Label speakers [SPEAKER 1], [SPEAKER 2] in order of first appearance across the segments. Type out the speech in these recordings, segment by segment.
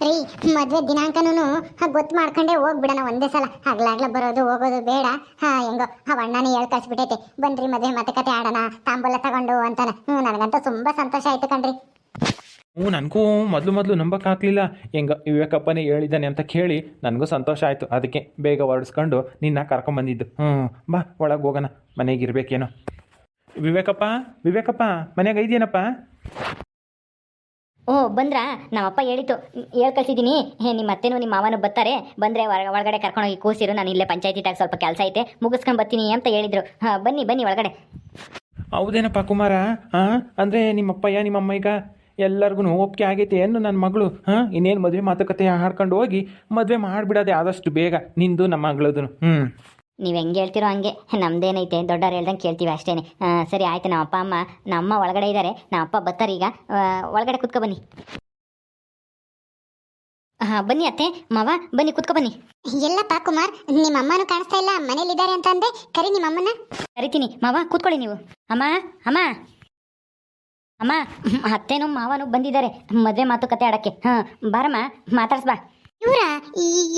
[SPEAKER 1] ರೀ, ಮದ್ವೆ ದಿನಾಂಕನೂ ಗೊತ್ತು ಮಾಡ್ಕೊಂಡೆ ಹೋಗ್ಬಿಡೋಣ ಒಂದೇ ಸಲ. ಹಗ್ಲಾಗ್ಲ ಬರೋದು, ಹೋಗೋದು ಬೇಡ. ಹಾ, ಹೆಂಗೋ ಅವ ಅಣ್ಣನೇ ಹೇಳ್ ಕಳ್ಸಿಬಿಟ್ಟೈತೆ. ಬನ್ರಿ ಮದ್ವೆ ಮಾತುಕತೆ ಆಡೋಣ, ತಾಂಬೂಲ ತಗೊಂಡು ಅಂತಾನೆ. ಹ್ಞೂ, ನನಗಂತೂ ತುಂಬ ಸಂತೋಷ ಆಯ್ತು ಕಣ್ರಿ.
[SPEAKER 2] ಹ್ಞೂ, ನನಗೂ ಮೊದಲು ಮೊದಲು ನಂಬಕ್ಕಾಗಲಿಲ್ಲ ಹೆಂಗ, ವಿವೇಕಪ್ಪನೇ ಹೇಳಿದ್ದಾನೆ ಅಂತ ಕೇಳಿ ನನಗೂ ಸಂತೋಷ ಆಯಿತು. ಅದಕ್ಕೆ ಬೇಗ ಹೊರಡಿಸ್ಕೊಂಡು ನಿನ್ನ ಕರ್ಕೊಂಬಂದಿದ್ದು ಹ್ಞೂ, ಬಾ, ಒಳಗೆ ಹೋಗೋಣ. ಮನೆಗೆ ಇರಬೇಕೇನೋ. ವಿವೇಕಪ್ಪ ವಿವೇಕಪ್ಪ ಮನೆಗೆ ಇದೆಯೇನಪ್ಪ?
[SPEAKER 3] ಓ, ಬಂದ್ರಾ? ನಮ್ಮಪ್ಪ ಹೇಳಿತು ಹೇಳ್ ಕಳ್ಸಿದ್ದೀನಿ. ಹೇ, ನಿಮ್ಮ ಅತ್ತೆನೂ ನಿಮ್ಮ ಮಾವನೂ ಬರ್ತಾರೆ. ಬಂದರೆ ಒಳಗಡೆ ಕರ್ಕೊಂಡೋಗಿ ಕೂಸಿರು ನಾನು ಇಲ್ಲೇ ಪಂಚಾಯತಿದಾಗ ಸ್ವಲ್ಪ ಕೆಲಸ ಐತೆ. ಮುಗಿಸ್ಕೊಂಡು ಬರ್ತೀನಿ ಅಂತ ಹೇಳಿದ್ರು. ಹಾಂ, ಬನ್ನಿ ಬನ್ನಿ ಒಳಗಡೆ.
[SPEAKER 2] ಹೌದೇನಪ್ಪ ಕುಮಾರ? ಹಾಂ ಅಂದರೆ ನಿಮ್ಮಪ್ಪಯ್ಯ ನಿಮ್ಮಮ್ಮ ಈಗ ಎಲ್ಲರಿಗೂ ಒಪ್ಪಿಗೆ ಆಗೈತೆ ಏನು ನನ್ನ ಮಗಳು. ಹಾಂ, ಇನ್ನೇನು ಮದುವೆ ಮಾತುಕತೆ ಹಾಡ್ಕೊಂಡು ಹೋಗಿ ಮದುವೆ ಮಾಡಿಬಿಡೋದೆ ಆದಷ್ಟು ಬೇಗ. ನಿಂದು, ನಮ್ಮ ಮಗಳದು ಹ್ಞೂ
[SPEAKER 3] ನೀವು ಹೆಂಗೆ ಹೇಳ್ತಿರೋ ಹಂಗೆ. ನಮ್ದೇನೈತೆ ದೊಡ್ಡವ್ರು ಹೇಳ್ದಂಗೆ ಕೇಳ್ತೀವಿ ಅಷ್ಟೇ ಸರಿ ಆಯ್ತು ನಮ್ಮ ಅಪ್ಪ ಅಮ್ಮ ನಮ್ಮ ಒಳಗಡೆ ಇದ್ದಾರೆ ನಮ್ಮ ಅಪ್ಪ ಬರ್ತಾರೆ ಈಗ. ಒಳಗಡೆ ಕುತ್ಕೊ ಬನ್ನಿ. ಹಾಂ ಬನ್ನಿ ಅತ್ತೆ ಮಾವ ಬನ್ನಿ ಕುತ್ಕೊ ಬನ್ನಿ.
[SPEAKER 1] ಎಲ್ಲಪ್ಪ ಕುಮಾರ್ ನಿಮ್ಮ ಅಮ್ಮನೂ ಕಾಣಿಸ್ತಾ ಇಲ್ಲ ಮನೇಲಿದ್ದಾರೆ ಅಂತ ಅಂದೆ. ಕರಿ ನಿಮ್ಮ ಅಮ್ಮನ.
[SPEAKER 3] ಕರಿತೀನಿ. ಮಾವ ಕೂತ್ಕೊಳ್ಳಿ ನೀವು. ಅಮ್ಮ ಅಮ್ಮ. ಅಮ್ಮ ಅತ್ತೆನೂ ಮಾವನು ಬಂದಿದ್ದಾರೆ. ಮದುವೆ ಮಾತುಕತೆ ಆಡಕ್ಕೆ. ಹಾಂ ಬಾರಮ್ಮ ಮಾತಾಡ್ಸ್ಬಾ
[SPEAKER 1] ಇವರ?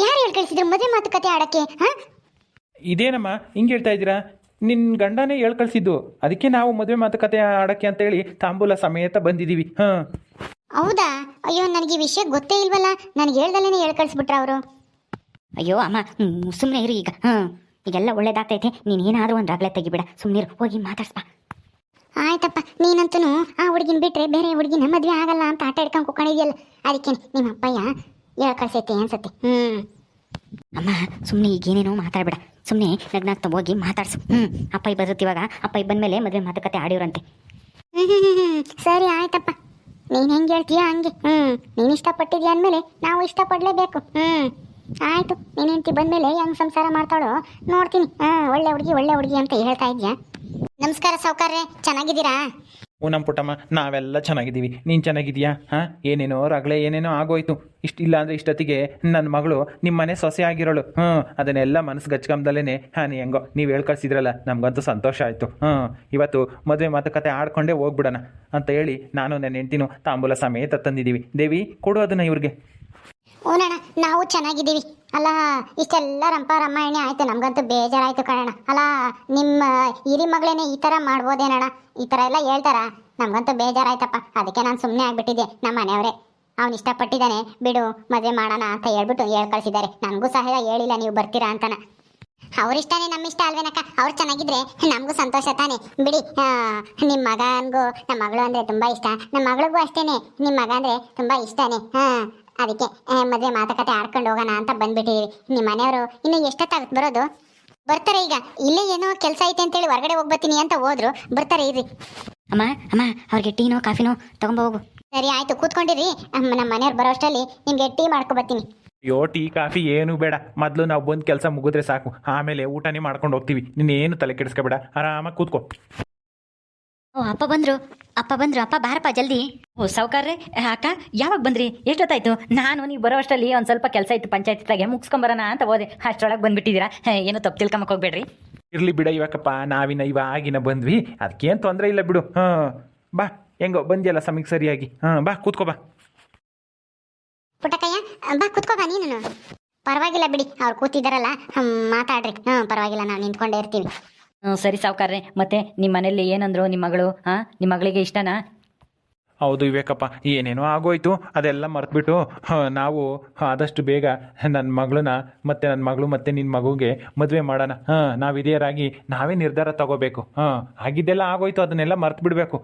[SPEAKER 1] ಯಾರು ಹೇಳಿ ಕಳಿಸಿದ್ರು ಮದುವೆ ಮಾತುಕತೆ ಆಡಕ್ಕೆ? ಹಾ?
[SPEAKER 2] ಇದೇನಮ್ಮ ಹಿಂಗೆ ಹೇಳ್ತಾ ಇದ್ದೀರಾ? ನಿನ್ನ ಗಂಡನೇ ಹೇಳ್ ಕಳಿಸಿದ್ದು. ಅದಕ್ಕೆ ನಾವು ಮದುವೆ ಮಾತುಕತೆ ಆಡೋಕ್ಕೆ ಅಂತೇಳಿ ತಾಂಬೂಲ ಸಮೇತ ಬಂದಿದ್ದೀವಿ. ಹಾಂ.
[SPEAKER 1] ಹೌದಾ? ಅಯ್ಯೋ ನನಗೆ ಈ ವಿಷಯ ಗೊತ್ತೇ ಇಲ್ವಲ್ಲ. ನನಗೆ ಹೇಳ್ದಲ್ಲೇ ಹೇಳಿ ಕಳಿಸ್ಬಿಟ್ರ ಅವರು.
[SPEAKER 3] ಅಯ್ಯೋ ಅಮ್ಮ ಸುಮ್ಮನೆ ಇರು ಈಗ. ಹಾಂ. ಈಗೆಲ್ಲ ಒಳ್ಳೇದಾಗ್ತೈತೆ. ನೀನು ಏನಾದರೂ ಒಂದು ರಗಳೆ ತೆಗಿಬೇಡ. ಸುಮ್ಮನಿರು ಹೋಗಿ ಮಾತಾಡ್ಸ್ಬಾ.
[SPEAKER 1] ಆಯ್ತಪ್ಪ ನೀನಂತೂ ಆ ಹುಡುಗಿನ ಬಿಟ್ರೆ ಬೇರೆ ಹುಡುಗಿನ ಮದುವೆ ಆಗಲ್ಲ ಅಂತ ಆಟ ಹಿಡ್ಕೊಂಡು ಅದಕ್ಕೆ ನಿಮ್ಮ ಅಪ್ಪಯ್ಯ ಹೇಳ್ ಕಳ್ಸೈತೆ ಅನ್ಸತ್ತೆ. ಹ್ಮ್.
[SPEAKER 3] ಅಮ್ಮ ಸುಮ್ಮನೆ ಈಗೇನೇನೋ ಮಾತಾಡ್ಬೇಡ. ಸುಮ್ಮನೆ ನಗ್ನಾಗ್ ಹೋಗಿ ಮಾತಾಡ್ಸು. ಹ್ಞೂ ಅಪ್ಪ ಬರುತ್ತಿವಾಗ ಅಪ್ಪ ಬಂದಮೇಲೆ ಮದುವೆ ಮಾತುಕತೆ ಆಡಿವ್ರಂತೆ.
[SPEAKER 1] ಸರಿ, ಆಯ್ತಪ್ಪ. ನೀನು ಹೆಂಗೆ ಹೇಳ್ತೀಯ ಹಂಗೆ. ಹ್ಮ್, ನೀನ್ ಇಷ್ಟಪಟ್ಟಿದ್ಯಾ ಅಂದ್ಮೇಲೆ ನಾವು ಇಷ್ಟಪಡಲೇಬೇಕು. ಹ್ಮ್, ಆಯ್ತು. ನೀನ್ ಹೆಂಡತಿ ಬಂದ್ಮೇಲೆ ಹೆಂಗ್ ಸಂಸಾರ ಮಾಡ್ತಾಳೋ ನೋಡ್ತೀನಿ. ಹ್ಮ್ ಒಳ್ಳೆ ಹುಡುಗಿ ಒಳ್ಳೆ ಹುಡುಗಿ ಅಂತ ಹೇಳ್ತಾ ಇದ್ಯಾ? ನಮಸ್ಕಾರ ಸೌಕಾರ್ರೆ ಚೆನ್ನಾಗಿದ್ದೀರಾ?
[SPEAKER 2] ಹ್ಞೂ ನಮ್ಮ ಪುಟ್ಟಮ್ಮ ನಾವೆಲ್ಲ ಚೆನ್ನಾಗಿದ್ದೀವಿ. ನೀನು ಚೆನ್ನಾಗಿದೀಯಾ ಹಾಂ? ಏನೇನೋ ರಗಳೆ, ಏನೇನೋ ಆಗೋಯ್ತು. ಇಷ್ಟು ಇಲ್ಲ ಅಂದರೆ ಇಷ್ಟೊತ್ತಿಗೆ ನನ್ನ ಮಗಳು ನಿಮ್ಮ ಮನೆ ಸೊಸೆ ಆಗಿರೋಳು. ಹ್ಞೂ, ಅದನ್ನೆಲ್ಲ ಮನಸ್ಸು ಗಚ್ಕಂಬ್ದಲ್ಲೇ ಹಾಂ, ನೀ ಹೆಂಗೋ, ನೀವು ಹೇಳ್ಕಳ್ಸಿದ್ರಲ್ಲ, ನಮಗಂತೂ ಸಂತೋಷ ಆಯಿತು. ಹ್ಞೂ, ಇವತ್ತು ಮದುವೆ ಮಾತುಕತೆ ಆಡ್ಕೊಂಡೇ ಹೋಗ್ಬಿಡೋಣ ಅಂತ ಹೇಳಿ ನಾನು ನನ್ನ ಹೆಂಡ್ತಿನೂ ತಾಂಬೂಲ ಸಮೇತ ತಂದಿದ್ದೀವಿ. ದೇವಿ, ಕೊಡು ಅದನ್ನು ಇವ್ರಿಗೆ.
[SPEAKER 1] ಓನಣ್ಣ ನಾವು ಚೆನ್ನಾಗಿದ್ದೀವಿ. ಅಲ್ಲ, ಇಷ್ಟೆಲ್ಲ ರಂಪ ರಮಾಯಣಿ ಆಯ್ತು, ನಮ್ಗಂತೂ ಬೇಜಾರಾಯ್ತು ಕಣಣ್ಣ. ಅಲ್ಲ, ನಿಮ್ಮ ಹಿರಿ ಮಗಳೇನೆ ಈ ತರ ಮಾಡ್ಬೋದೇನಣ್ಣ? ಈ ತರ ಎಲ್ಲ ಹೇಳ್ತಾರ? ನಮ್ಗಂತೂ ಬೇಜಾರಾಯ್ತಪ್ಪ. ಅದಕ್ಕೆ ನಾನು ಸುಮ್ಮನೆ ಆಗ್ಬಿಟ್ಟಿದ್ದೆ ನಮ್ಮ ಮನೆಯವರೇ. ಅವ್ನು ಇಷ್ಟಪಟ್ಟಿದ್ದಾನೆ, ಬಿಡು, ಮದುವೆ ಮಾಡೋಣ ಅಂತ ಹೇಳ್ಬಿಟ್ಟು ಹೇಳಿ ಕಳಿಸಿದ್ದಾರೆ. ನನಗೂ ಸಹ ಹೇಳಿಲ್ಲ, ನೀವು ಬರ್ತೀರಾ ಅಂತನ. ಅವ್ರಿಷ್ಟನೇ ನಮ್ಮ ಇಷ್ಟ ಅಲ್ವೇನಕ್ಕ? ಅವ್ರು ಚೆನ್ನಾಗಿದ್ರೆ ನಮಗೂ ಸಂತೋಷ ತಾನೆ. ಬಿಡಿ ನಿಮ್ಮ ಮಗನಿಗೂ ನಮ್ಮ ಮಗಳು ಅಂದ್ರೆ ತುಂಬಾ ಇಷ್ಟ. ನಮ್ಮ ಮಗಳಿಗೂ ಅಷ್ಟೇನೆ. ನಿಮ್ಮ ಮಗ ಅಂದ್ರೆ ತುಂಬಾ ಇಷ್ಟನೇ. ಹಾ ಅದಕ್ಕೆ ಮದುವೆ ಮದ್ವೆ ಮಾತುಕತೆ ಆಡ್ಕೊಂಡು ಹೋಗೋಣ ಅಂತ ಬಂದ್ಬಿಟ್ಟಿದ್ದೀವಿ ನಿಮ್ಮ ಮನೆಯವರು ಇನ್ನು ಎಷ್ಟೊತ್ತಾಗುತ್ತೆ ಬರೋದು? ಬರ್ತಾರೆ ಈಗ. ಇಲ್ಲೇ ಏನೋ ಕೆಲಸ ಐತೆ ಅಂತೇಳಿ ಹೊರಗಡೆ ಹೋಗ್ಬತ್ತೀನಿ ಅಂತ ಹೋದ್ರು. ಬರ್ತಾರೆ ಇರ್ರಿ.
[SPEAKER 3] ಅಮ್ಮ ಅಮ್ಮ ಅವ್ರಿಗೆ ಟೀನೋ ಕಾಫಿನೋ ತಗೊಂಬ ಹೋಗು.
[SPEAKER 1] ಸರಿ ಆಯ್ತು. ಕೂತ್ಕೊಂಡಿರಿ. ಅಮ್ಮ, ನಮ್ಮ ಮನೆಯವ್ರು ಬರೋ ಅಷ್ಟರಲ್ಲಿ ನಿಮ್ಗೆ ಟೀ ಮಾಡ್ಕೊಬತ್ತೀನಿ
[SPEAKER 2] ಅಯ್ಯೋ ಟೀ ಕಾಫಿ ಏನು ಬೇಡ. ಮೊದಲು ನಾವು ಬಂದು ಕೆಲಸ ಮುಗಿದ್ರೆ ಸಾಕು. ಆಮೇಲೆ ಊಟನೇ ಮಾಡ್ಕೊಂಡು ಹೋಗ್ತೀವಿ. ನೀನೇನು ತಲೆ ಕೆಡಿಸ್ಕೋಬೇಡ. ಆರಾಮಾಗಿ ಕೂತ್ಕೋ.
[SPEAKER 3] ಓ ಅಪ್ಪ ಬಂದ್ರು. ಅಪ್ಪ ಬಂದ್ರು. ಅಪ್ಪ ಬಾರಪ್ಪ ಜಲ್ದಿ.
[SPEAKER 4] ಓ ಸಾವುಕಾರ್ರೆ ಅಕ್ಕ ಯಾವಾಗ ಬಂದ್ರಿ? ಎಷ್ಟೊತ್ತಾಯ್ತು? ನಾನು ನೀವು ಬರೋ ಅಷ್ಟರಲ್ಲಿ ಒಂದು ಸ್ವಲ್ಪ ಕೆಲಸ ಇತ್ತು ಪಂಚಾಯತ್ಗೆ ಮುಗಿಸ್ಕೊಂಬರೋಣ ಅಂತ ಹೋದೆ. ಅಷ್ಟರೊಳಗೆ ಬಂದ್ಬಿಟ್ಟಿದ್ದೀರಾ? ಏನೋ ತಪ್ಪು ತಿಳ್ಕೊಂಬಕ್ಕೆ ಹೋಗ್ಬೇಡ್ರಿ.
[SPEAKER 2] ಇರಲಿ ಬಿಡ ಇವಕ್ಕಪ್ಪ ನಾವಿನ ಇವಾಗಿನ ಬಂದ್ವಿ. ಅದಕ್ಕೇನು ತೊಂದರೆ ಇಲ್ಲ ಬಿಡು. ಹಾಂ ಬಾ ಹೆಂಗೋ ಬಂದಿಯಲ್ಲ ಸಮಯಕ್ಕೆ ಸರಿಯಾಗಿ. ಹಾಂ ಬಾ ಕೂತ್ಕೋ ಬಾ.
[SPEAKER 1] ಪುಟ್ಟಕ್ಕಯ್ಯ ಬಾ ಕೂತ್ಕೋ ಬಾ ನೀನು ಪರವಾಗಿಲ್ಲ ಬಿಡಿ ಅವ್ರು ಕೂತಿದ್ದಾರಲ್ಲ ಹ್ಮ್, ಮಾತಾಡ್ರಿ. ಹ್ಞೂ ಪರವಾಗಿಲ್ಲ ನಾವು ನಿಂತ್ಕೊಂಡೇ ಇರ್ತೀವಿ.
[SPEAKER 4] ಸರಿ ಸಾವುಕಾರ್ರೆ. ಮತ್ತೆ ನಿಮ್ಮ ಮನೇಲಿ ಏನಂದ್ರು ನಿಮ್ಮ ಮಗಳು ಹಾಂ ನಿಮ್ಮ ಮಗಳಿಗೆ ಇಷ್ಟನಾ?
[SPEAKER 2] ಹೌದು ವಿವೇಕಪ್ಪ, ಏನೇನೋ ಆಗೋಯ್ತು, ಅದೆಲ್ಲ ಮರೆತುಬಿಟ್ಟು ನಾವು ಆದಷ್ಟು ಬೇಗ ನನ್ನ ಮಗಳನ್ನ ಮತ್ತೆ ನನ್ನ ಮಗಳು ಮತ್ತೆ ನಿನ್ನ ಮಗುಗೆ ಮದುವೆ ಮಾಡೋಣ. ಹಾಂ ನಾವು ಹಿರಿಯರಾಗಿ ನಾವೇ ನಿರ್ಧಾರ ತಗೋಬೇಕು. ಹಾಂ ಆಗಿದ್ದೆಲ್ಲ ಆಗೋಯ್ತು, ಅದನ್ನೆಲ್ಲ ಮರ್ತು ಬಿಡಬೇಕು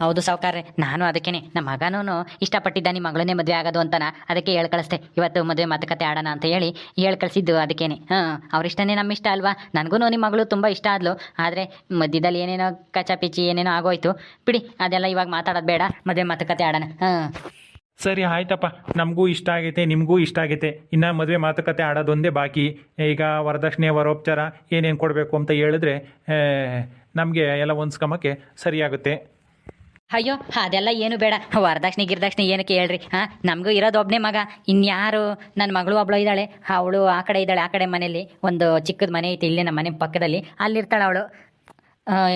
[SPEAKER 4] ಹೌದು ಸಾವುಕಾರ್ರೆ, ನಾನು ಅದಕ್ಕೇನೆ. ನಮ್ಮ ಮಗನೂ ಇಷ್ಟಪಟ್ಟಿದ್ದ ನಿಮ್ಮ ಮಗಳನ್ನೇ ಮದುವೆ ಆಗೋದು ಅಂತನ. ಅದಕ್ಕೆ ಹೇಳ್ಕಳಿಸ್ತೆ ಇವತ್ತು ಮದುವೆ ಮಾತುಕತೆ ಆಡೋಣ ಅಂತ ಹೇಳಿ ಹೇಳ್ ಕಳಿಸಿದ್ದು ಅದಕ್ಕೇನೆ. ಹಾಂ ಅವ್ರಿಷ್ಟನೇ ನಮ್ಮ ಇಷ್ಟ ಅಲ್ವಾ? ನನಗೂ ನಿಮ್ಮ ಮಗಳು ತುಂಬ ಇಷ್ಟ ಆದ್ಲು. ಆದರೆ ಮಧ್ಯದಲ್ಲಿ ಏನೇನೋ ಕಚಾಪಿಚಿ ಏನೇನೋ ಆಗೋಯ್ತು. ಬಿಡಿ, ಅದೆಲ್ಲ ಇವಾಗ ಮಾತಾಡೋದು ಬೇಡ. ಮದುವೆ ಮಾತುಕತೆ ಆಡೋಣ. ಹಾಂ
[SPEAKER 2] ಸರಿ, ಆಯ್ತಪ್ಪ. ನಮಗೂ ಇಷ್ಟ ಆಗೈತೆ, ನಿಮಗೂ ಇಷ್ಟ ಆಗೈತೆ. ಇನ್ನು ಮದುವೆ ಮಾತುಕತೆ ಆಡೋದೊಂದೇ ಬಾಕಿ. ಈಗ ವರದಕ್ಷಿಣೆ, ವರೋಪಚಾರ ಏನೇನು ಕೊಡಬೇಕು ಅಂತ ಹೇಳಿದ್ರೆ ನಮಗೆ ಎಲ್ಲ ಹೊಂದ್ಸ್ಕೊಂಬಕ್ಕೆ ಸರಿಯಾಗುತ್ತೆ.
[SPEAKER 4] ಅಯ್ಯೋ, ಅದೆಲ್ಲ ಏನು ಬೇಡ. ವರದಕ್ಷಿಣೆ, ಗಿರದಕ್ಷಿಣೆ ಏನಕ್ಕೆ ಕೇಳ್ರಿ ಹಾ ನಮಗೂ ಇರೋದು ಒಬ್ಬನೇ ಮಗ. ಇನ್ಯಾರು ನನ್ನ ಮಗಳು ಒಬ್ಳು ಇದ್ದಾಳೆ. ಅವಳು ಆ ಕಡೆ ಇದ್ದಾಳೆ, ಆ ಕಡೆ ಮನೇಲಿ ಒಂದು ಚಿಕ್ಕದ ಮನೆ ಐತೆ, ಇಲ್ಲಿ ನಮ್ಮ ಮನೆ ಪಕ್ಕದಲ್ಲಿ. ಅಲ್ಲಿರ್ತಾಳೆ ಅವಳು.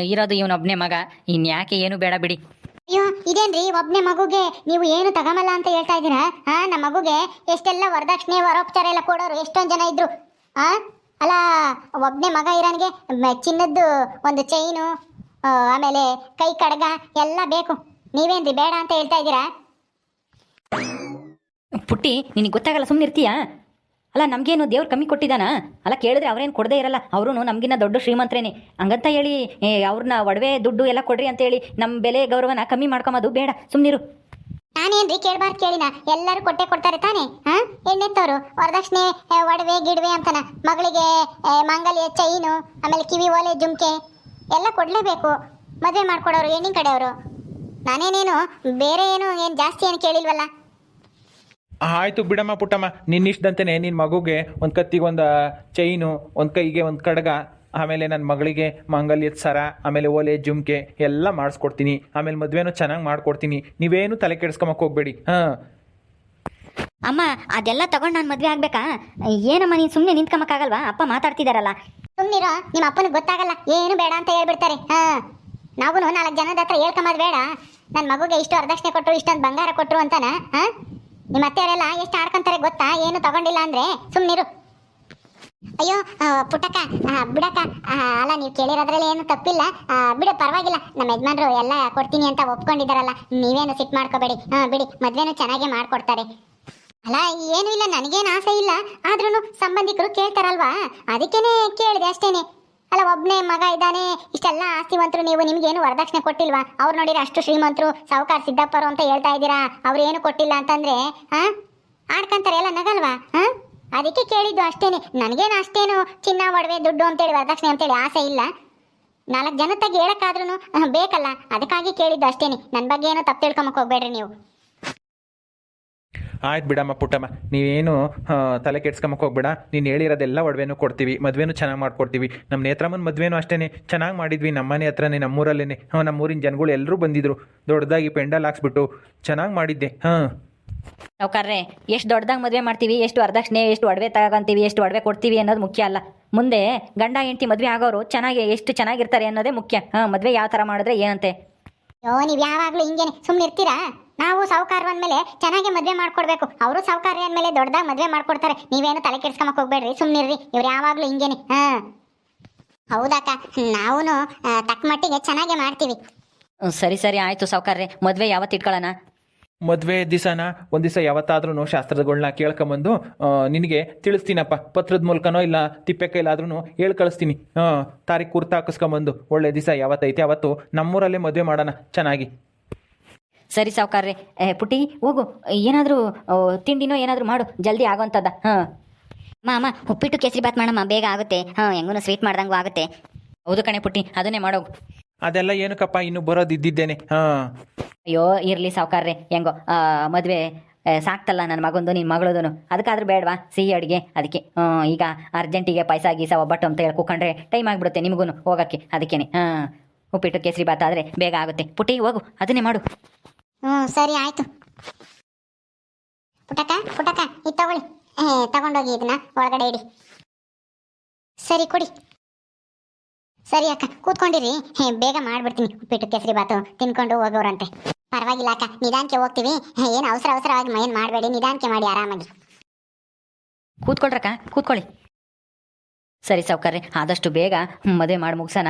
[SPEAKER 4] ಇರೋದು ಇವನೊಬ್ಬನೇ ಮಗ. ಇನ್ಯಾಕೆ ಏನು ಬೇಡ ಬಿಡಿ.
[SPEAKER 1] ಅಯ್ಯೋ, ಇದೇನ್ರಿ ಒಬ್ಬನೇ ಮಗುಗೆ ನೀವು ಏನು ತಗಮಲ್ಲ ಅಂತ ಹೇಳ್ತಾ ಇದ್ದೀರಾ? ಹಾ ನಮ್ಮ ಮಗುಗೆ ಎಷ್ಟೆಲ್ಲ ವರದಕ್ಷಿಣೆ, ವರೋಪಚಾರ ಎಲ್ಲ ಕೊಡೋರು, ಎಷ್ಟೊಂದು ಜನ ಇದ್ರು. ಆ, ಅಲ್ಲ ಒಬ್ಬನೇ ಮಗ ಇರೋನಿಗೆ ಚಿನ್ನದ್ದು ಒಂದು ಚೈನು ಆಮೇಲೆ ಕೈ ಕಡಗ ಎಲ್ಲ ಬೇಕು. ನೀವೇನ್ರಿ ಬೇಡ ಅಂತ ಹೇಳ್ತಾ ಇದ್ದೀರಾ?
[SPEAKER 4] ಪುಟ್ಟಿ ನಿನಗೆ ಗೊತ್ತಾಗಲ್ಲ ಸುಮ್ಮನೆ ಇರ್ತೀಯಾ? ಅಲ್ಲ ನಮಗೇನು ದೇವ್ರು ಕಮ್ಮಿ ಕೊಟ್ಟಿದ್ದಾನ? ಅಲ್ಲ ಕೇಳಿದ್ರೆ ಅವ್ರೇನು ಕೊಡದೇ ಇರಲ್ಲ. ಅವರು ನಮಗಿನ್ನ ದೊಡ್ಡ ಶ್ರೀಮಂತ್ರೇನೆ. ಹಂಗಂತ ಹೇಳಿ ಅವ್ರನ್ನ ಒಡವೆ ದುಡ್ಡು ಎಲ್ಲ ಕೊಡ್ರಿ ಅಂತ ಹೇಳಿ ನಮ್ಮ ಬೆಲೆ ಗೌರವನ ಕಮ್ಮಿ ಮಾಡ್ಕೊಂಬೋದು ಬೇಡ. ಸುಮ್ಮನಿರು
[SPEAKER 1] ನಾನೇನ್ರಿ ಕೇಳಬಾರ್ದು ಕೇಳಿನ? ಎಲ್ಲರೂ ಕೊಟ್ಟೆ ಕೊಡ್ತಾರೆ ತಾನೇ? ಹಾ ಹೆಣ್ಣೆತ್ತವರು. ವರದಕ್ಷಿಣೆ ಒಡವೆ ಗಿಡವೆ ಅಂತನ. ಮಗಳಿಗೆ ಮಾಂಗಲ್ಯ ಚೈನು ಆಮೇಲೆ ಕಿವಿ ಓಲೆ ಜುಮ್ಕೆ. ಎಲ್ಲ ಕೊಡ್ಲೇಬೇಕು. ಮದುವೆ ಮಾಡ್ಕೊಡೋರು, ಹೆಣ್ಣಿನ ಕಡೆಯವರು. ನಾನೇನೇನು, ಬೇರೆ ಏನು ಏನು ಜಾಸ್ತಿ ಏನು ಕೇಳಿಲ್ವಲ್ಲ?
[SPEAKER 2] ಆಯಿತು ಬಿಡಮ್ಮ ಪುಟ್ಟಮ್ಮ ನಿನ್ನಿಷ್ಟದಂತೆಯೇ ನಿನ್ನ ಮಗುಗೆ ಒಂದು ಕತ್ತಿಗೆ ಒಂದು ಚೈನು, ಒಂದು ಕೈಗೆ ಒಂದು ಕಡಗ, ಆಮೇಲೆ ನನ್ನ ಮಗಳಿಗೆ ಮಾಂಗಲ್ಯದ ಸರ, ಆಮೇಲೆ ಓಲೆ, ಜುಮ್ಕೆ ಎಲ್ಲ ಮಾಡಿಸ್ಕೊಡ್ತೀನಿ. ಆಮೇಲೆ ಮದುವೆನೂ ಚೆನ್ನಾಗಿ ಮಾಡ್ಕೊಡ್ತೀನಿ. ನೀವೇನು ತಲೆ ಕೆಡಿಸ್ಕೊಂಬಕ್ಕೆ ಹೋಗ್ಬೇಡಿ. ಹಾಂ.
[SPEAKER 4] ಅಮ್ಮ, ಅದೆಲ್ಲ ತಗೊಂಡು ನಾನು ಮದುವೆ ಆಗ್ಬೇಕಾ? ಏನಮ್ಮ, ನೀನು ಸುಮ್ಮನೆ ನಿಂತ್ಕೊಂಬಕ್ಕಾಗಲ್ವಾ ಅಪ್ಪ ಮಾತಾಡ್ತಿದಾರಲ್ಲ.
[SPEAKER 1] ಸುಮ್ಮನಿರೋ ನಿಮ್ಮ ಅಪ್ಪನಿಗೆ ಗೊತ್ತಾಗಲ್ಲ, ಏನು ಬೇಡ ಅಂತ ಹೇಳ್ಬಿಡ್ತಾರೆ. ಹಾ. ನಾವು ನಾಲ್ಕು ಜನದ ಹತ್ರ ಹೇಳ್ಕೊಂಬದ್ ಬೇಡ. ನನ್ನ ಮಗುಗೆ ಇಷ್ಟು ವರದಕ್ಷಿಣೆ ಕೊಟ್ಟರು ಇಷ್ಟೊಂದು ಬಂಗಾರ ಕೊಟ್ಟರು ಅಂತಾನ? ಹಾ? ನಿಮ್ಮ ಅತ್ತೆಯವರೆಲ್ಲ ಎಷ್ಟು ಆಡ್ಕೊಂತಾರೆ ಗೊತ್ತಾ? ಏನು ತಗೊಂಡಿಲ್ಲ ಅಂದ್ರೆ? ಸುಮ್ನಿರು. ಅಯ್ಯೋ ಪುಟಕ ಬಿಡಕ್ಕ ಅಲ್ಲ, ನೀವು ಕೇಳಿರೋದ್ರಲ್ಲಿ ಏನು ತಪ್ಪಿಲ್ಲ. ಬಿಡು, ಪರವಾಗಿಲ್ಲ. ನಮ್ಮ ಯಜಮಾನ್ರು ಎಲ್ಲ ಕೊಡ್ತೀನಿ ಅಂತ ಒಪ್ಕೊಂಡಿದ್ದಾರಲ್ಲ. ನೀವೇನು ಸಿಟ್ ಮಾಡ್ಕೋಬೇಡಿ. ಹಾ, ಬಿಡಿ, ಮದ್ವೆನೂ ಚೆನ್ನಾಗೇ ಮಾಡ್ಕೊಡ್ತಾರೆ. ಅಲ್ಲ, ಏನು ಇಲ್ಲ, ನನಗೇನು ಆಸೆ ಇಲ್ಲ. ಆದ್ರೂ ಸಂಬಂಧಿಕರು ಕೇಳ್ತಾರಲ್ವಾ? ಅದಕ್ಕೇನೆ ಕೇಳಿದೆ ಅಷ್ಟೇನೆ. ಅಲ್ಲ ಒಬ್ಬನೇ ಮಗ ಇದ್ದಾನೆ, ಇಷ್ಟೆಲ್ಲ ಆಸ್ತಿವಂತರು ನೀವು ನಿಮ್ಗೇನು ವರದಕ್ಷಿಣೆ ಕೊಟ್ಟಿಲ್ವಾ? ಅವ್ರು ನೋಡಿದ್ರೆ ಅಷ್ಟು ಶ್ರೀಮಂತರು ಸಾವುಕಾರ ಸಿದ್ದಪ್ಪರು ಅಂತ ಹೇಳ್ತಾ ಇದ್ದೀರಾ? ಅವ್ರು ಏನು ಕೊಟ್ಟಿಲ್ಲ ಅಂತಂದ್ರೆ ಹಾ ಆಡ್ಕಂತಾರೆ, ಎಲ್ಲ ನಗಲ್ವಾ? ಹಾ ಅದಕ್ಕೆ ಕೇಳಿದ್ದು ಅಷ್ಟೇನೆ. ನನಗೇನು ಅಷ್ಟೇನು ಚಿನ್ನ, ಒಡವೆ, ದುಡ್ಡು ಅಂತೇಳಿ, ವರದಕ್ಷಿಣೆ ಅಂತೇಳಿ ಆಸೆ ಇಲ್ಲ. ನಾಲ್ಕು ಜನ ತಗ ಹೇಳೋಕ್ಕಾದ್ರೂ ಬೇಕಲ್ಲ. ಅದಕ್ಕಾಗಿ ಕೇಳಿದ್ದು ಅಷ್ಟೇನೆ. ನನ್ನ ಬಗ್ಗೆ ಏನೋ ತಪ್ಪು ತಿಳ್ಕೊಂಬಕ್ಕೆ ಹೋಗ್ಬೇಡ್ರಿ ನೀವು.
[SPEAKER 2] ಆಯ್ತು ಬಿಡಮ್ಮ ಪುಟ್ಟಮ್ಮ, ನೀವೇನು ತಲೆ ಕೆಡ್ಸ್ಕೊಂಬಕ್ಕೆ ಹೋಗ್ಬೇಡ. ನೀನು ಹೇಳಿರೋದೆಲ್ಲ ಒಡವೆನೂ ಕೊಡ್ತೀವಿ, ಮದುವೆನೂ ಚೆನ್ನಾಗಿ ಮಾಡ್ಕೊಡ್ತೀವಿ. ನಮ್ಮ ನೇತ್ರಮ್ಮನ ಮದುವೆನೂ ಅಷ್ಟೇ ಚೆನ್ನಾಗಿ ಮಾಡಿದ್ವಿ ನಮ್ಮನೆ ಹತ್ರನೇ ನಮ್ಮೂರಲ್ಲೇ ಹಾಂ, ನಮ್ಮೂರಿನ ಜನಗಳು ಎಲ್ಲರೂ ಬಂದಿದ್ರು. ದೊಡ್ಡದಾಗಿ ಪೆಂಡಲ್ ಹಾಕ್ಸ್ಬಿಟ್ಟು ಚೆನ್ನಾಗಿ ಮಾಡಿದ್ದೆ, ಹಾಂ.
[SPEAKER 4] ನಾವು ಕರ್ರೆ ಎಷ್ಟು ದೊಡ್ಡದಾಗಿ ಮದುವೆ ಮಾಡ್ತೀವಿ, ಎಷ್ಟು ವರದಕ್ಷಿಣೆ, ಎಷ್ಟು ಒಡವೆ ತಗೊಂತೀವಿ, ಎಷ್ಟು ಒಡವೆ ಕೊಡ್ತೀವಿ ಅನ್ನೋದು ಮುಖ್ಯ ಅಲ್ಲ. ಮುಂದೆ ಗಂಡ, ಹೆಂಡತಿ ಮದುವೆ ಆಗೋರು ಚೆನ್ನಾಗಿ, ಎಷ್ಟು ಚೆನ್ನಾಗಿರ್ತಾರೆ ಅನ್ನೋದೇ ಮುಖ್ಯ. ಹಾಂ, ಮದುವೆ ಯಾವ ಥರ ಮಾಡಿದ್ರೆ ಏನಂತೆ?
[SPEAKER 1] ಅಯ್ಯೋ ನೀವು ಯಾವಾಗಲೂ ಹಿಂಗೇನೆ ಸುಮ್ಮನೆ ಇರ್ತೀರಾ? ನಾವು ಸಾವುಕಾರ ಅಂದಮೇಲೆ ಚೆನ್ನಾಗಿ ಮದುವೆ ಮಾಡ್ಕೊಡ್ಬೇಕು. ಅವರು ಸಾವುಕಾರಿ ಅಂದಮೇಲೆ ದೊಡ್ಡದಾಗಿ ಮದುವೆ ಮಾಡ್ಕೊಡ್ತಾರೆ. ನೀವೇನು ತಲೆ ಕೆಡ್ಸ್ಕೊಂಬಕ್ ಹೋಗ್ಬೇಡ್ರಿ ಸುಮ್ಮನಿರ್ರಿ ಇವ್ರು ಯಾವಾಗಲೂ ಹಿಂಗೇನೆ. ಹಾಂ. ಹೌದಾಕ ನಾವು ತಕ್ಕ ಮಟ್ಟಿಗೆ ಚೆನ್ನಾಗೇ ಮಾಡ್ತೀವಿ.
[SPEAKER 4] ಸರಿ ಸರಿ, ಆಯಿತು ಸಾವುಕಾರ್ರೆ ಮದುವೆ ಯಾವತ್ತು ಇಟ್ಕೊಳ್ಳೋಣ
[SPEAKER 2] ಮದುವೆ ದಿವಸನ ಒಂದು ದಿವಸ ಯಾವತ್ತಾದ್ರೂ ಶಾಸ್ತ್ರಗಳನ್ನ ಕೇಳ್ಕೊಂಬಂದು ಆ, ನಿನಗೆ ತಿಳಿಸ್ತೀನಪ್ಪ. ಪತ್ರದ ಮೂಲಕನೋ ಇಲ್ಲ ತಿಪ್ಪೆ ಕೈಲಾದ್ರೂ ಹೇಳಿ ಕಳಿಸ್ತೀನಿ. ಹಾಂ ತಾರೀಕು ಕುರ್ತಾ ಹಾಕಿಸ್ಕೊಂಬಂದು. ಒಳ್ಳೆ ದಿವಸ ಯಾವತ್ತೈತೆ? ಅವತ್ತು ನಮ್ಮೂರಲ್ಲೇ ಮದುವೆ ಮಾಡೋಣ. ಚೆನ್ನಾಗಿ.
[SPEAKER 4] ಸರಿ ಸಾವುಕಾರ್ರೆ. ಏ ಪುಟ್ಟಿ ಹೋಗು. ಏನಾದರೂ ತಿಂಡಿನೋ ಏನಾದರೂ ಮಾಡು. ಜಲ್ದಿ ಆಗೋಂಥದ್ದ. ಹಾಂ.
[SPEAKER 3] ಮಾಮ ಉಪ್ಪಿಟ್ಟು ಕೇಸರಿ ಬಾತ್ ಮಾಡಮ್ಮ. ಬೇಗ ಆಗುತ್ತೆ. ಹಾಂ ಹೆಂಗೂ ಸ್ವೀಟ್ ಮಾಡ್ದಂಗೂ ಆಗುತ್ತೆ.
[SPEAKER 4] ಹೌದು ಕಣೆ ಪುಟ್ಟಿ ಅದನ್ನೇ ಮಾಡೋಗು.
[SPEAKER 2] ಅದೆಲ್ಲ ಏನಕ್ಕಪ್ಪ? ಇನ್ನು ಬರೋದು ಇದ್ದಿದ್ದೇನೆ ಹಾಂ.
[SPEAKER 4] ಅಯ್ಯೋ, ಇರಲಿ ಸಾವುಕಾರ್ರಿ, ಹೆಂಗೋ ಮದುವೆ ಸಾಕ್ತಲ್ಲ ನನ್ನ ಮಗಂದು ನಿನ್ನ ಮಗಳದೂ ಅದಕ್ಕಾದ್ರೂ ಬೇಡವಾ? ಸಿಹಿ ಅಡುಗೆ, ಅದಕ್ಕೆ. ಈಗ ಅರ್ಜೆಂಟಿಗೆ ಪಾಯಸ ಗೀಸ ಒಬ್ಬಟ್ಟು ಅಂತ ಹೇಳಿ ಕೂಕೊಂಡ್ರೆ ಟೈಮ್ ಆಗಿಬಿಡುತ್ತೆ ನಿಮಗೂ ಹೋಗೋಕ್ಕೆ. ಅದಕ್ಕೇನೆ. ಹಾಂ ಉಪ್ಪಿಟ್ಟು ಕೇಸರಿ ಬಾತ್ ಆದರೆ ಬೇಗ ಆಗುತ್ತೆ. ಪುಟ್ಟಿ, ಹೋಗು, ಅದನ್ನೇ ಮಾಡು.
[SPEAKER 1] ಹ್ಞೂ, ಸರಿ, ಆಯಿತು. ಪುಟಕ ಪುಟಕ ಇದು ತಗೊಳ್ಳಿ. ತಗೊಂಡೋಗಿ ಇದನ್ನ ಒಳಗಡೆ ಇಡಿ. ಸರಿ, ಕೊಡಿ. ಸರಿ ಅಕ್ಕ, ಕೂತ್ಕೊಂಡಿರಿ. ಬೇಗ ಮಾಡ್ಬಿಡ್ತೀನಿ. ಉಪ್ಪಿಟ್ಟು, ಕೇಸರಿ ಬಾತು ತಿನ್ಕೊಂಡು ಹೋಗೋರಂತೆ. ಪರವಾಗಿಲ್ಲ ಅಕ್ಕ, ನಿಧಾನಕ್ಕೆ ಹೋಗ್ತೀವಿ. ಏನು ಅವಸರ ಅವಸರವಾಗಿ ಮೈನ್ ಮಾಡಬೇಡಿ. ನಿಧಾನಕ್ಕೆ ಮಾಡಿ ಆರಾಮಾಗಿ.
[SPEAKER 4] ಕೂತ್ಕೊಳ್ರಕ್ಕ, ಕೂತ್ಕೊಳ್ಳಿ. ಸರಿ ಸೌಕರ್ಯ ಆದಷ್ಟು ಬೇಗ ಮದುವೆ ಮಾಡಿ ಮುಗಿಸೋಣ.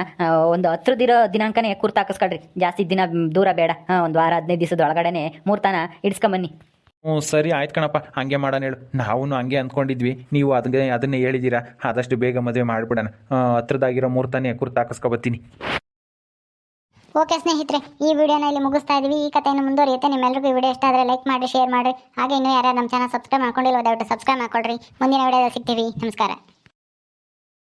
[SPEAKER 4] ಒಂದು ಹತ್ರದಿರೋ ದಿನಾಂಕನೇ ಕುರ್ತಾ ಹಾಕಿಸ್ಕೊಳ್ರಿ. ಜಾಸ್ತಿ ದಿನ ದೂರ ಬೇಡ. ಒಂದು ವಾರ ಹದಿನೈದು ದಿವಸದ ಒಳಗಡೆನೆ ಮೂರ್ತನ ಇಡ್ಸ್ಕೊಂಬನ್ನಿ
[SPEAKER 2] ಹ್ಞೂ, ಸರಿ ಆಯ್ತು ಕಣಪ್ಪ, ಹಂಗೆ ಮಾಡೋಣ ಹೇಳು. ನಾವು ಹಂಗೆ ಅಂದ್ಕೊಂಡಿದ್ವಿ. ನೀವು ಅದನ್ನ, ಅದನ್ನೇ ಹೇಳಿದ್ದೀರಾ ಆದಷ್ಟು ಬೇಗ ಮದುವೆ ಮಾಡಿಬಿಡೋಣ. ಹತ್ರದಾಗಿರೋ ಮೂರ್ತಾನೆ ಕುರ್ತು ಹಾಕಿಸ್ಕೊಬತ್ತೀನಿ
[SPEAKER 1] ಓಕೆ ಸ್ನೇಹಿತರೆ, ಈ ವಿಡಿಯೋನ ಇಲ್ಲಿ ಮುಗಿಸ್ತಾ ಇದ್ವಿ. ಈ ಕಥೆಯನ್ನು ಮುಂದುವರಿಯುತ್ತೆ. ನಿಮ್ಮೆಲ್ಲರಿಗೂ ಈ ವಿಡಿಯೋ ಇಷ್ಟ ಆದರೆ ಲೈಕ್ ಮಾಡಿ ಶೇರ್ ಮಾಡಿ ಹಾಗೆ ಇನ್ನೂ ಯಾರು ನಮ್ಮ ಚಾನಲ್ ಸಬ್ಸ್ಕ್ರೈಬ್ ಮಾಡ್ಕೊಂಡಿಲ್ಲ ದಯವಿಟ್ಟು ಸಬ್ಸ್ಕ್ರೈಬ್ ಮಾಡ್ಕೊಳ್ರಿ. ಮುಂದಿನ ವಿಡಿಯೋದಲ್ಲಿ ಸಿಗ್ತೀವಿ. ನಮಸ್ಕಾರ.